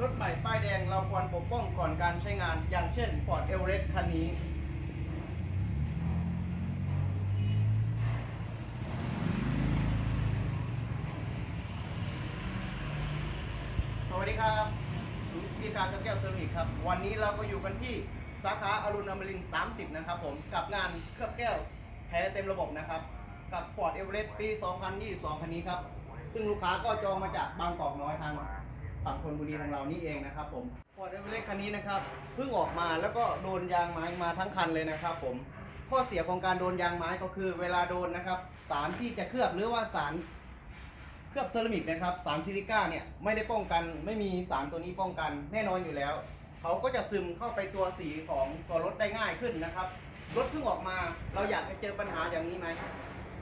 รถใหม่ป้ายแดงเราควรปกป้องก่อนการใช้งาน อย่างเช่น Ford Everest คันนี้สวัสดีครับศูนย์บริการเครื่องแก้วเซอรามิกครับ วันนี้เราก็อยู่กันที่สาขาอรุณอมรินทร์30 นะครับผมกับงานเคลือบแก้วแท้เต็มระบบนะครับ กับ Ford Everest ปี 2022 คันนี้ครับ ซึ่งลูกค้าก็จองมาจากบางกอกน้อยทาง ฝั่งธนบุรีของเรานี่เองนะครับผม Ford Everest คันนี้นะครับเพิ่งออกมาแล้วก็โดนยางไม้มาทั้งคันเลยนะครับผมข้อเสียของการโดนยางไม้ก็คือเวลาโดนนะครับ สารที่จะเคลือบหรือว่าสารเคลือบเซรามิกนะครับสารซิลิก้าเนี่ยไม่ได้ป้องกัน ไม่มีสารตัวนี้ป้องกันแน่นอนอยู่แล้ว เขาก็จะซึมเข้าไปตัวสีของตัวรถได้ง่ายขึ้นนะครับรถเพิ่งออกมาเราอยากจะเจอปัญหาอย่างนี้ไหม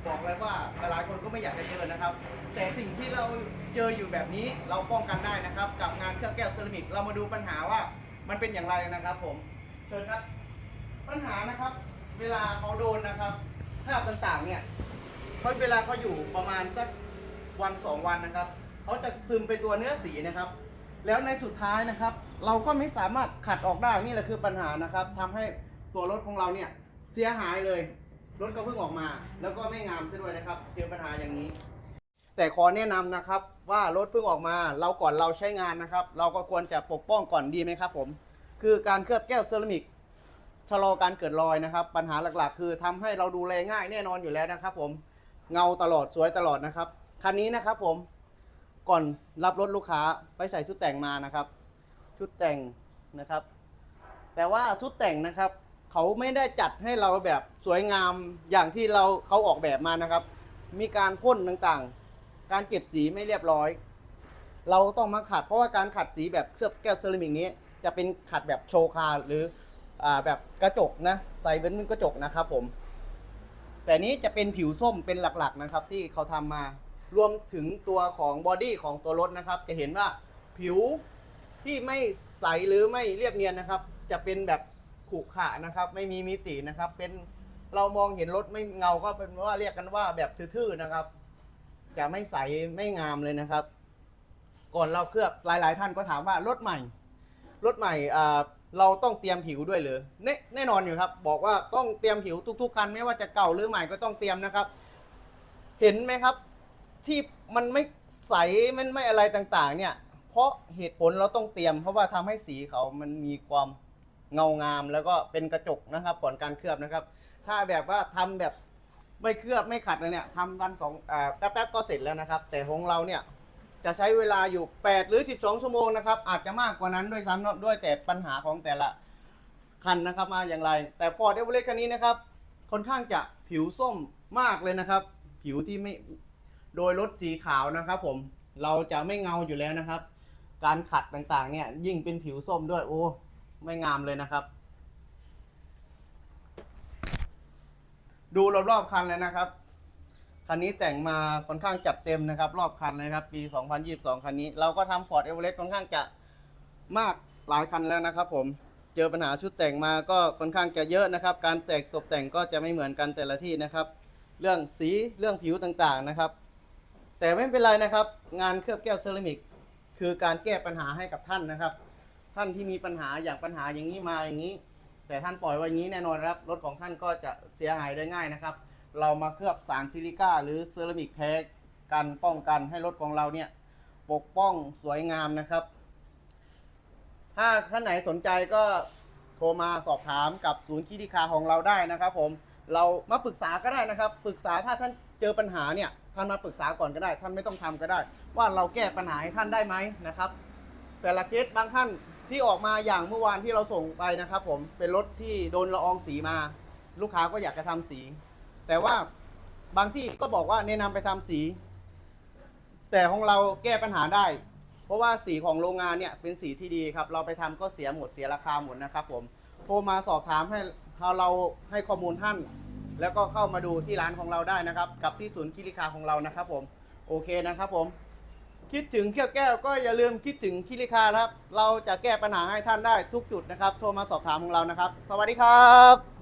บอกเลยว่าหลา ยๆคนก็ไม่อยากจะเจอนะครับ แต่สิ่งที่เราเจออยู่แบบนี้เราป้องกันได้นะครับ กับงานเคลือบแก้วเซรามิกเรามาดูปัญหาว่ามันเป็นอย่างไรนะครับผมเชิญครับ ปัญหานะครับ เวลาเขาโดนนะครับคราบต่างๆเนี่ยเขาเวลาเขาอยู่ประมาณสักวันสองวันนะครับเขาจะซึมไปตัวเนื้อสีนะครับ แล้วในสุดท้ายนะครับ เราก็ไม่สามารถขัดออกได้นี่แหละคือปัญหานะครับทำให้ตัวรถของเราเนี่ยเสียหายเลย รถก็เพิ่งออกมา แล้วก็ไม่งามซะด้วยนะครับเจอปัญหาอย่างนี้ แต่ขอแนะนำนะครับว่ารถเพิ่งออกมา เราก่อนเราใช้งานนะครับ เราก็ควรจะปกป้องก่อนดีไหมครับผม คือการเคลือบแก้วเซรามิกชะลอการเกิดรอยนะครับ ปัญหาหลักๆ คือทำให้เราดูแลง่ายแน่นอนอยู่แล้วนะครับ ผมเงาตลอดสวยตลอดนะครับคันนี้นะครับผมก่อนรับรถลูกค้าไปใส่ชุดแต่งมานะครับ ชุดแต่งนะครับ แต่ว่าชุดแต่งนะครับ เขาไม่ได้จัดให้เราแบบสวยงามอย่างที่เราเขาออกแบบมานะครับ มีการพ่นต่างๆ การเก็บสีไม่เรียบร้อย เราต้องมาขัดเพราะว่าการขัดสีแบบเคลือบแก้วเซรามิกนี้ จะเป็นขัดแบบโชคาหรืออแบบกระจกนะใส่เป็นกระจกนะครับผมแต่นี้จะเป็นผิวส้มเป็นหลักๆนะครับ ที่เขาทำมารวมถึงตัวของบอดี้ของตัวรถนะครับ จะเห็นว่าผิวที่ไม่ใสหรือไม่เรียบเนียนนะครับ จะเป็นแบบ ขรุขระนะครับ ไม่มีมิตินะครับ เป็นเรามองเห็นรถไม่เงาก็เป็นว่าเรียกกันว่าแบบทื่อๆนะครับ จะไม่ใสไม่งามเลยนะครับ ก่อนเราเคลือบหลาย ๆ ท่านก็ถามว่ารถใหม่รถใหม่เราต้องเตรียมผิวด้วยหรือแน่แน่นอนอยู่ครับ บอกว่าต้องเตรียมผิวทุก ๆ คันไม่ว่าจะเก่าหรือใหม่ก็ต้องเตรียมนะครับ เห็นไหมครับที่มันไม่ใสมันไม่อะไรต่างๆ เนี่ย เพราะเหตุผลเราต้องเตรียม เพราะว่าทำให้สีเขามันมีความ เงางามแล้วก็เป็นกระจกนะครับก่อนการเคลือบนะครับ ถ้าแบบว่าทำแบบไม่เคลือบไม่ขัดเลยเนี่ยทำวันสองแป๊บๆก็เสร็จแล้วนะครับ แต่ของเราเนี่ยจะใช้เวลาอยู่ 8 หรือ 12 ชั่วโมงนะครับ อาจจะมากกว่านั้นด้วยซ้ำด้วยแต่ปัญหาของแต่ละคันนะครับมาอย่างไร แต่ Ford Everest คันนี้นะครับค่อนข้างจะผิวส้มมากเลยนะครับ ผิวที่ไม่โดยรถสีขาวนะครับ ผมเราจะไม่เงาอยู่แล้วนะครับ การขัดต่างๆเนี่ยยิ่งเป็นผิวส้มด้วยโอ้ ไม่งามเลยนะครับ ดูรอบๆคันเลยนะครับ คันนี้แต่งมาค่อนข้างจัดเต็มนะครับ รอบคันเลยครับ ปี 2022 คันนี้ เราก็ทำ Ford Everest ค่อนข้างจะมากหลายคันแล้วนะครับ ผมเจอปัญหาชุดแต่งมาก็ค่อนข้างจะเยอะนะครับ การแต่งตกแต่งก็จะไม่เหมือนกันแต่ละที่นะครับ เรื่องสีเรื่องผิวต่างๆนะครับ แต่ไม่เป็นไรนะครับ งานเคลือบแก้วเซรามิก คือการแก้ปัญหาให้กับท่านนะครับ ท่านที่มีปัญหาอย่างปัญหาอย่างนี้มาอย่างนี้ แต่ท่านปล่อยไว้อย่างนี้แน่นอนครับรถของท่านก็จะเสียหายได้ง่ายนะครับ เรามาเคลือบสารซิลิก้า หรือเซรามิกแท้กันป้องกันให้รถของเราเนี่ยปกป้องสวยงามนะครับ ถ้าท่านไหนสนใจก็โทรมาสอบถามกับศูนย์คิดิคาของเราได้นะครับ ผมเรามาปรึกษาก็ได้นะครับ ปรึกษาถ้าท่านเจอปัญหาเนี่ยท่านมาปรึกษาก่อนก็ได้ ท่านไม่ต้องทำก็ได้ ว่าเราแก้ปัญหาให้ท่านได้ไหมนะครับ แต่ละเคสบางท่าน ที่ออกมาอย่างเมื่อวานที่เราส่งไปนะครับ ผมเป็นรถที่โดนละอองสีมา ลูกค้าก็อยากจะทำสี แต่ว่าบางที่ก็บอกว่าแนะนำไปทำสี แต่ของเราแก้ปัญหาได้ เพราะว่าสีของโรงงานเนี่ยเป็นสีที่ดีครับ เราไปทำก็เสียหมดเสียราคาหมดนะครับ ผมโทรมาสอบถามให้เราให้ข้อมูลท่าน แล้วก็เข้ามาดูที่ร้านของเราได้นะครับ กับที่ศูนย์คิริคาของเรานะครับ ผมโอเคนะครับผม คิดถึงเขี้ยวแก้วก็อย่าลืมคิดถึงคิริคานะครับ เราจะแก้ปัญหาให้ท่านได้ทุกจุดนะครับ โทรมาสอบถามของเรานะครับ สวัสดีครับ